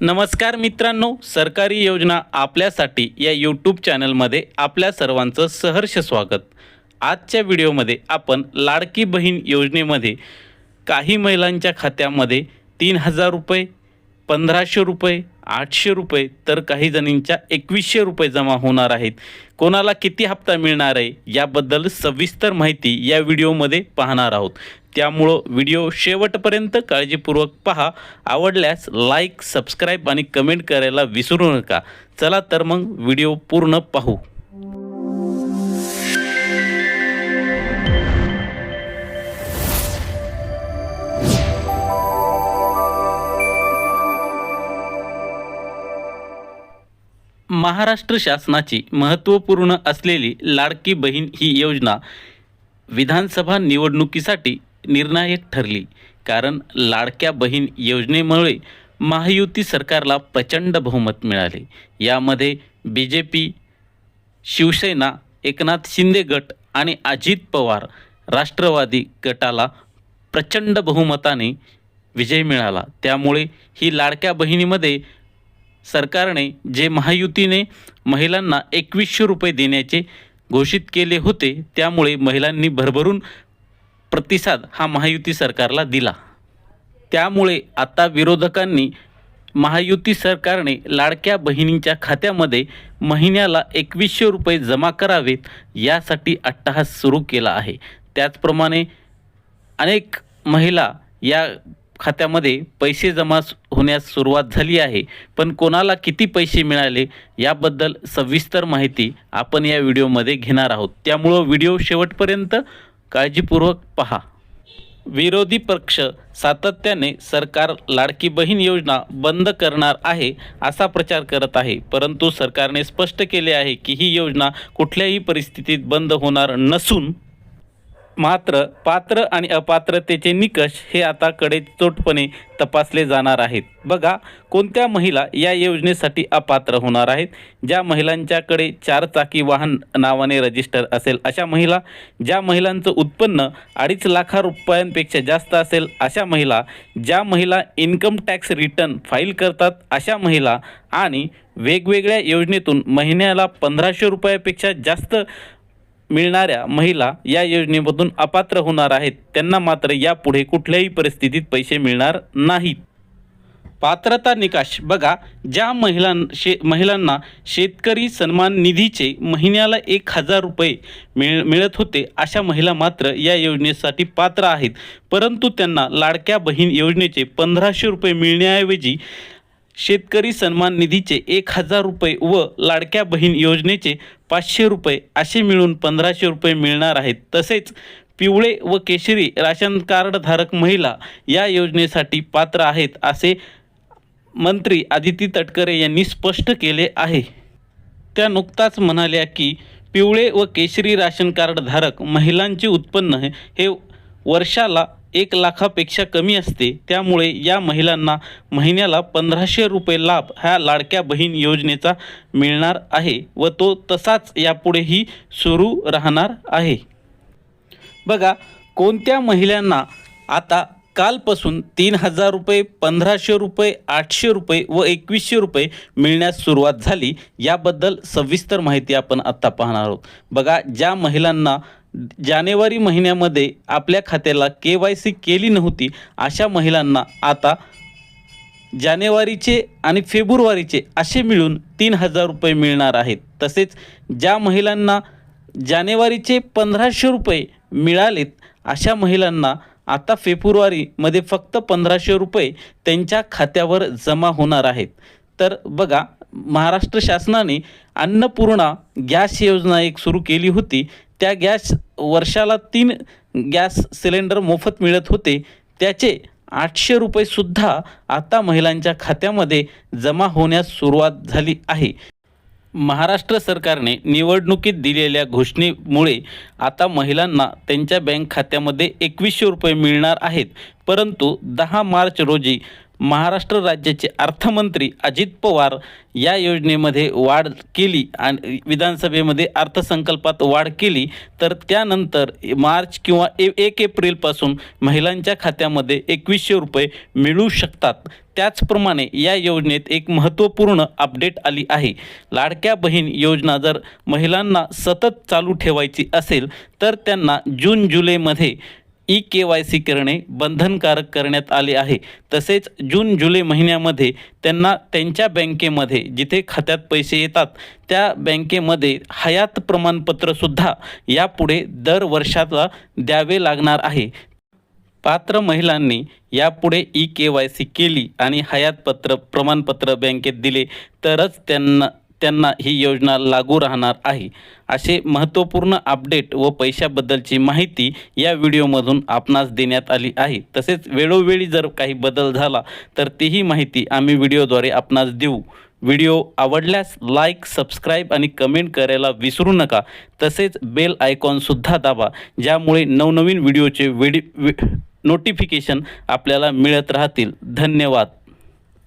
नमस्कार मित्रांनो सरकारी योजना आपल्यासाठी या यूट्यूब चॅनलमध्ये आपल्या सर्वांचं सहर्ष स्वागत. आजच्या व्हिडिओमध्ये आपण लाडकी बहीण योजनेमध्ये काही महिलांच्या खात्यामध्ये तीन हजार रुपये पंधराशे रुपये आठशे रुपये तर काही जणींच्या एकवीसशे रुपये जमा होणार आहेत. कोणाला किती हप्ता मिळणार आहे याबद्दल सविस्तर माहिती या व्हिडिओमध्ये पाहणार आहोत. त्यामुळं व्हिडिओ शेवटपर्यंत काळजीपूर्वक पहा. आवडल्यास लाईक सबस्क्राईब आणि कमेंट करायला विसरू नका. चला तर मग व्हिडिओ पूर्ण पाहू. महाराष्ट्र शासनाची महत्त्वपूर्ण असलेली लाडकी बहीण ही योजना विधानसभा निवडणुकीसाठी निर्णायक ठरली. कारण लाडक्या बहीण योजनेमुळे महायुती सरकारला प्रचंड बहुमत मिळाले. यामध्ये B J P Shiv Sena Eknath Shinde गट आणि अजित पवार राष्ट्रवादी गटाला प्रचंड बहुमताने विजय मिळाला. त्यामुळे ही लाडक्या बहिणीमध्ये सरकारने जे महायुतीने महिलांना एकवीसशे रुपये देण्याचे घोषित केले होते त्यामुळे महिलांनी भरभरून प्रतिसाद हा महायुती सरकारला दिला. त्यामुळे आता विरोधकांनी महायुती सरकारने लाडक्या बहिणींच्या खात्यामध्ये महिन्याला एकवीसशे रुपये जमा करावेत यासाठी अट्टहास सुरू केला आहे. त्याचप्रमाणे अनेक महिला या खात्यामध्ये पैसे जमा होण्यास सुरुवात झाली आहे. पण कोणाला किती पैसे मिळाले याबद्दल सविस्तर माहिती आपण या व्हिडिओमध्ये घेणार आहोत. त्यामुळं व्हिडिओ शेवटपर्यंत काळजीपूर्वक पहा. विरोधी पक्ष सातत्याने सरकार लाडकी बहीण योजना बंद करणार आहे असा प्रचार करत आहे. परंतु सरकारने स्पष्ट केले आहे की ही योजना कुठल्याही परिस्थितीत बंद होणार नसून मात्र पात्र आणि अपात्रतेचे निकष हे आता कडेचोटपणे तपासले जाणार आहेत. बघा कोणत्या महिला या योजनेसाठी अपात्र होणार आहेत? ज्या महिलांच्याकडे चार चाकी वाहन नावाने रजिस्टर असेल अशा महिला ज्या महिलांचं उत्पन्न अडीच लाखा रुपयांपेक्षा जास्त असेल अशा महिला ज्या महिला इन्कम टॅक्स रिटर्न फाईल करतात अशा महिला आणि वेगवेगळ्या योजनेतून महिन्याला पंधराशे रुपयापेक्षा जास्त मिळणाऱ्या महिला या योजनेमधून अपात्र होणार आहेत. त्यांना मात्र यापुढे कुठल्याही परिस्थितीत पैसे मिळणार नाहीत. पात्रता निकाष बघा ज्या महिलां शे महिलांना शेतकरी सन्मान निधीचे महिन्याला एक हजार रुपये मिळ मिळत होते अशा महिला मात्र या योजनेसाठी पात्र आहेत. परंतु त्यांना लाडक्या बहीण योजनेचे पंधराशे रुपये मिळण्याऐवजी शेतकरी सन्मान निधीचे एक हजार रुपये व लाडक्या बहीण योजनेचे पाचशे रुपये असे मिळून पंधराशे रुपये मिळणार आहेत. तसेच पिवळे व केशरी राशन कार्डधारक महिला या योजनेसाठी पात्र आहेत असे मंत्री आदिती तटकरे यांनी स्पष्ट केले आहे. त्या नुकताच म्हणाल्या की पिवळे व केशरी राशन कार्डधारक महिलांचे उत्पन्न हे वर्षाला एक लाखापेक्षा कमी असते. त्यामुळे या महिलांना महिन्याला पंधराशे रुपये लाभ ह्या लाडक्या बहीण योजनेचा मिळणार आहे व तो तसाच यापुढेही सुरू राहणार आहे. बघा कोणत्या महिलांना आता कालपासून तीन हजार रुपये पंधराशे रुपये आठशे रुपये व एकवीसशे रुपये मिळण्यास सुरुवात झाली. याबद्दल सविस्तर माहिती आपण आत्ता पाहणार आहोत. बघा ज्या महिलांना जानेवारी महिन्यामध्ये आपल्या खात्याला के वाय सी केली नव्हती अशा महिलांना आता जानेवारीचे आणि फेब्रुवारीचे असे मिळून तीन हजार रुपये मिळणार आहेत. तसेच ज्या महिलांना जानेवारीचे पंधराशे रुपये मिळालेत अशा महिलांना आता फेब्रुवारीमध्ये फक्त पंधराशे रुपये त्यांच्या खात्यावर जमा होणार आहेत. तर बघा महाराष्ट्र शासनाने अन्नपूर्णा गॅस योजना एक सुरू केली होती. त्या गॅस वर्षाला तीन गॅस सिलेंडर मोफत मिळत होते. त्याचे आठशे रुपयेसुद्धा आता महिलांच्या खात्यामध्ये जमा होण्यास सुरुवात झाली आहे. महाराष्ट्र सरकारने निवडणुकीत दिलेल्या घोषणेमुळे आता महिलांना त्यांच्या बँक खात्यामध्ये एकवीसशे रुपये मिळणार आहेत. परंतु दहा मार्च रोजी महाराष्ट्र राज्याचे अर्थमंत्री अजित पवार या योजनेमध्ये वाढ केली आणि विधानसभेमध्ये अर्थसंकल्पात वाढ केली. तर त्यानंतर मार्च किंवा ए एक एप्रिलपासून महिलांच्या खात्यामध्ये एकवीसशे रुपये मिळू शकतात. त्याचप्रमाणे या योजनेत एक महत्त्वपूर्ण अपडेट आली आहे. लाडक्या बहीण योजना जर महिलांना सतत चालू ठेवायची असेल तर त्यांना जून जुलैमध्ये ई के वाय सी करणे बंधनकारक करण्यात आले आहे. तसेच जून जुलै महिन्यामध्ये त्यांना त्यांच्या बँकेमध्ये जिथे खात्यात पैसे येतात त्या बँकेमध्ये हयात प्रमाणपत्रसुद्धा यापुढे दर वर्षाला द्यावे लागणार आहे. पात्र महिलांनी यापुढे ई के वाय सी केली आणि हयात पत्र प्रमाणपत्र बँकेत दिले तरच त्यांना त्यांना ही योजना लागू राहणार आहे. असे महत्त्वपूर्ण अपडेट व पैशाबद्दलची माहिती या व्हिडिओमधून आपणास देण्यात आली आहे. तसेच वेळोवेळी जर काही बदल झाला तर तीही माहिती आम्ही व्हिडिओद्वारे आपणास देऊ. व्हिडिओ आवडल्यास लाईक सबस्क्राईब आणि कमेंट करायला विसरू नका. तसेच बेल आयकॉनसुद्धा दाबा ज्यामुळे नवनवीन व्हिडिओचे व्हिडि नोटिफिकेशन आपल्याला मिळत राहतील. धन्यवाद.